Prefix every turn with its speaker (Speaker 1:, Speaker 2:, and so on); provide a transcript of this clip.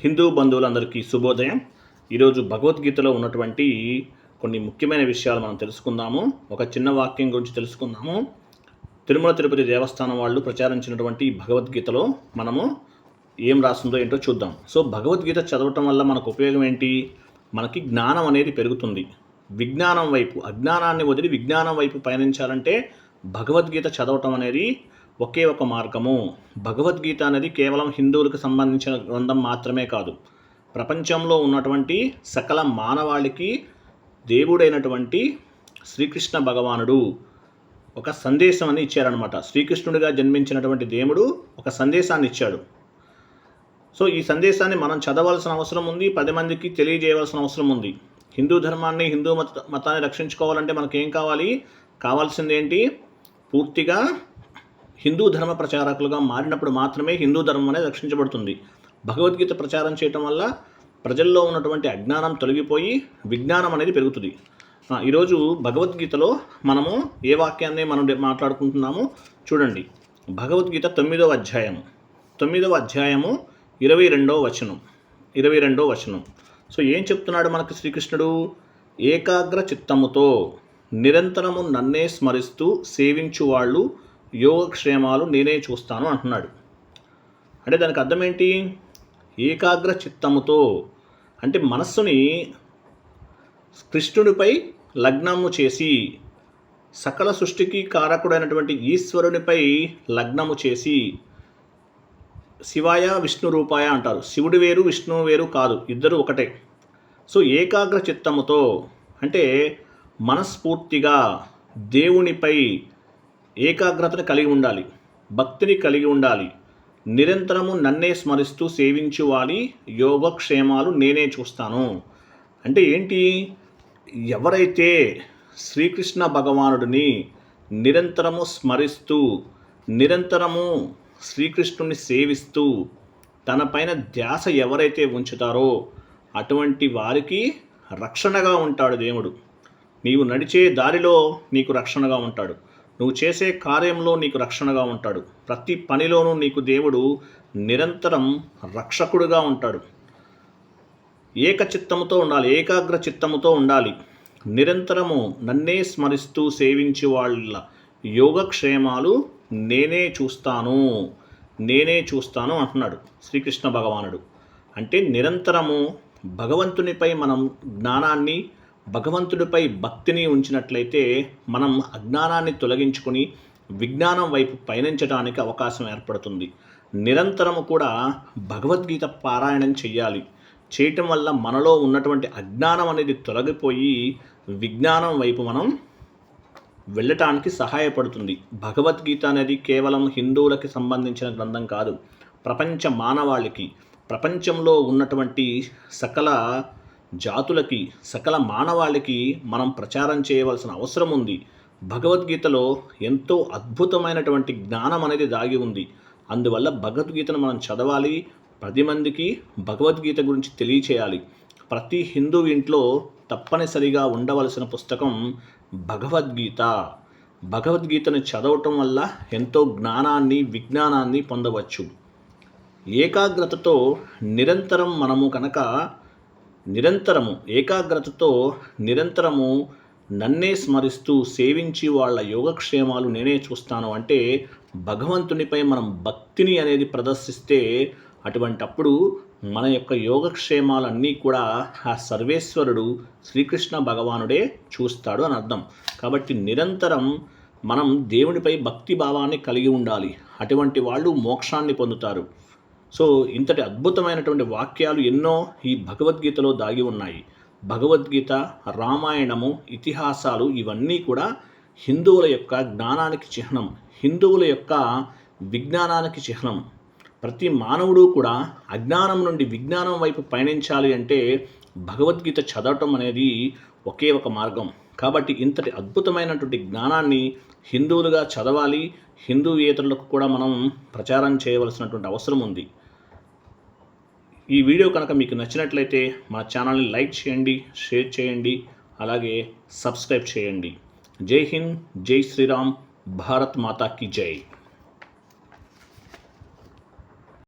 Speaker 1: హిందూ బంధువులందరికీ శుభోదయం. ఈరోజు భగవద్గీతలో ఉన్నటువంటి కొన్ని ముఖ్యమైన విషయాలు మనం తెలుసుకుందాము. ఒక చిన్న వాక్యం గురించి తెలుసుకుందాము. తిరుమల తిరుపతి దేవస్థానం వాళ్ళు ప్రచారించినటువంటి భగవద్గీతలో మనము ఏం రాస్తుందో ఏంటో చూద్దాం. సో భగవద్గీత చదవటం వల్ల మనకు ఉపయోగం ఏంటి? మనకి జ్ఞానం అనేది పెరుగుతుంది. విజ్ఞానం వైపు అజ్ఞానాన్ని వదిలి విజ్ఞానం వైపు పయనించాలంటే భగవద్గీత చదవటం అనేది ఒకే ఒక మార్గము. భగవద్గీత అనేది కేవలం హిందువులకు సంబంధించిన గ్రంథం మాత్రమే కాదు. ప్రపంచంలో ఉన్నటువంటి సకల మానవాళికి దేవుడైనటువంటి శ్రీకృష్ణ భగవానుడు ఒక సందేశం అని ఇచ్చారనమాట శ్రీకృష్ణుడిగా జన్మించినటువంటి దేవుడు ఒక సందేశాన్ని ఇచ్చాడు. సో ఈ సందేశాన్ని మనం చదవాల్సిన అవసరం ఉంది పది మందికి తెలియజేయవలసిన అవసరం ఉంది. హిందూ ధర్మాన్ని హిందూ మత మతాన్ని రక్షించుకోవాలంటే మనకేం కావాలి? కావాల్సింది ఏంటి పూర్తిగా హిందూ ధర్మ ప్రచారకులుగా మారినప్పుడు మాత్రమే హిందూ ధర్మం అనేది రక్షించబడుతుంది. భగవద్గీత ప్రచారం చేయటం వల్ల ప్రజల్లో ఉన్నటువంటి అజ్ఞానం తొలగిపోయి విజ్ఞానం అనేది పెరుగుతుంది. ఈరోజు భగవద్గీతలో మనము ఏ వాక్యాన్ని మనం మాట్లాడుకుంటున్నాము మాట్లాడుకుంటున్నామో చూడండి. భగవద్గీత తొమ్మిదవ అధ్యాయము. తొమ్మిదవ అధ్యాయము ఇరవై రెండవ వచనం. ఇరవై రెండవ వచనం. సో ఏం చెప్తున్నాడు మనకు శ్రీకృష్ణుడు? ఏకాగ్ర చిత్తముతో నిరంతరము నన్నే స్మరిస్తూ సేవించు వాళ్ళు యోగక్షేమాలు నేనే చూస్తాను అంటున్నాడు. అంటే దానికి అర్థం ఏంటి? ఏకాగ్ర చిత్తముతో అంటే మనస్సుని కృష్ణుడిపై లగ్నము చేసి సకల సృష్టికి కారకుడైనటువంటి ఈశ్వరునిపై లగ్నము చేసి శివాయ విష్ణు రూపాయ అంటారు. శివుడు వేరు విష్ణువు వేరు కాదు ఇద్దరు ఒకటే. సో ఏకాగ్ర చిత్తముతో అంటే మనస్ఫూర్తిగా దేవునిపై ఏకాగ్రతను కలిగి ఉండాలి. భక్తిని కలిగి ఉండాలి. నిరంతరము నన్నే స్మరిస్తూ సేవించువాలి. యోగక్షేమాలు నేనే చూస్తాను. అంటే ఏంటి? ఎవరైతే శ్రీకృష్ణ భగవానుడిని నిరంతరము స్మరిస్తూ నిరంతరము శ్రీకృష్ణుని సేవిస్తూ తనపైన ధ్యాస ఎవరైతే ఉంచుతారో అటువంటి వారికి రక్షణగా ఉంటాడు దేవుడు. నీవు నడిచే దారిలో నీకు రక్షణగా ఉంటాడు. నువ్వు చేసే కార్యంలో నీకు రక్షణగా ఉంటాడు. ప్రతి పనిలోనూ నీకు దేవుడు నిరంతరం రక్షకుడుగా ఉంటాడు. ఏక చిత్తముతో ఉండాలి ఏకాగ్ర చిత్తముతో ఉండాలి. నిరంతరము నన్నే స్మరిస్తూ సేవించి వాళ్ళ యోగక్షేమాలు నేనే చూస్తాను నేనే చూస్తాను అంటున్నాడు శ్రీకృష్ణ భగవానుడు. అంటే నిరంతరము భగవంతునిపై మనం జ్ఞానాన్ని భగవంతుడిపై భక్తిని ఉంచినట్లయితే మనం అజ్ఞానాన్ని తొలగించుకొని విజ్ఞానం వైపు పయనించడానికి అవకాశం ఏర్పడుతుంది. నిరంతరము కూడా భగవద్గీత పారాయణం చెయ్యాలి. చేయటం వల్ల మనలో ఉన్నటువంటి అజ్ఞానం అనేది తొలగిపోయి విజ్ఞానం వైపు మనం వెళ్ళటానికి సహాయపడుతుంది. భగవద్గీత అనేది కేవలం హిందువులకి సంబంధించిన గ్రంథం కాదు. ప్రపంచ మానవాళికి ప్రపంచంలో ఉన్నటువంటి సకల జాతులకి సకల మానవాళికి మనం ప్రచారం చేయవలసిన అవసరం ఉంది. భగవద్గీతలో ఎంతో అద్భుతమైనటువంటి జ్ఞానం అనేది దాగి ఉంది. అందువల్ల భగవద్గీతను మనం చదవాలి పది మందికి భగవద్గీత గురించి తెలియచేయాలి. ప్రతి హిందూ ఇంట్లో తప్పనిసరిగా ఉండవలసిన పుస్తకం భగవద్గీత. భగవద్గీతను చదవటం వల్ల ఎంతో జ్ఞానాన్ని విజ్ఞానాన్ని పొందవచ్చు. ఏకాగ్రతతో నిరంతరం మనము కనుక నిరంతరము ఏకాగ్రతతో నిరంతరము నన్నే స్మరిస్తూ సేవించి వాళ్ళ యోగక్షేమాలు నేనే చూస్తాను అంటే భగవంతునిపై మనం భక్తిని అనేది ప్రదర్శిస్తే అటువంటప్పుడు మన యొక్క యోగక్షేమాలన్నీ కూడా ఆ సర్వేశ్వరుడు శ్రీకృష్ణ భగవానుడే చూస్తాడు అని అర్థం. కాబట్టి నిరంతరం మనం దేవునిపై భక్తి భావాన్ని కలిగి ఉండాలి. అటువంటి వాళ్ళు మోక్షాన్ని పొందుతారు. సో ఇంతటి అద్భుతమైనటువంటి వాక్యాలు ఎన్నో ఈ భగవద్గీతలో దాగి ఉన్నాయి. భగవద్గీత రామాయణము ఇతిహాసాలు ఇవన్నీ కూడా హిందువుల యొక్క జ్ఞానానికి చిహ్నం హిందువుల యొక్క విజ్ఞానానికి చిహ్నం. ప్రతి మానవుడు కూడా అజ్ఞానం నుండి విజ్ఞానం వైపు పయనించాలి అంటే భగవద్గీత చదవటం అనేది ఒకే ఒక మార్గం. కాబట్టి ఇంతటి అద్భుతమైనటువంటి జ్ఞానాన్ని హిందువులుగా చదవాలి హిందూయేతరులకు కూడా మనం ప్రచారం చేయవలసినటువంటి అవసరం ఉంది. ఈ వీడియో కనుక మీకు నచ్చినట్లయితే మా ఛానల్ని లైక్ చేయండి షేర్ చేయండి అలాగే సబ్స్క్రైబ్ చేయండి. జై హింద్ జై శ్రీరామ్ భారత్ మాతా కీ జై.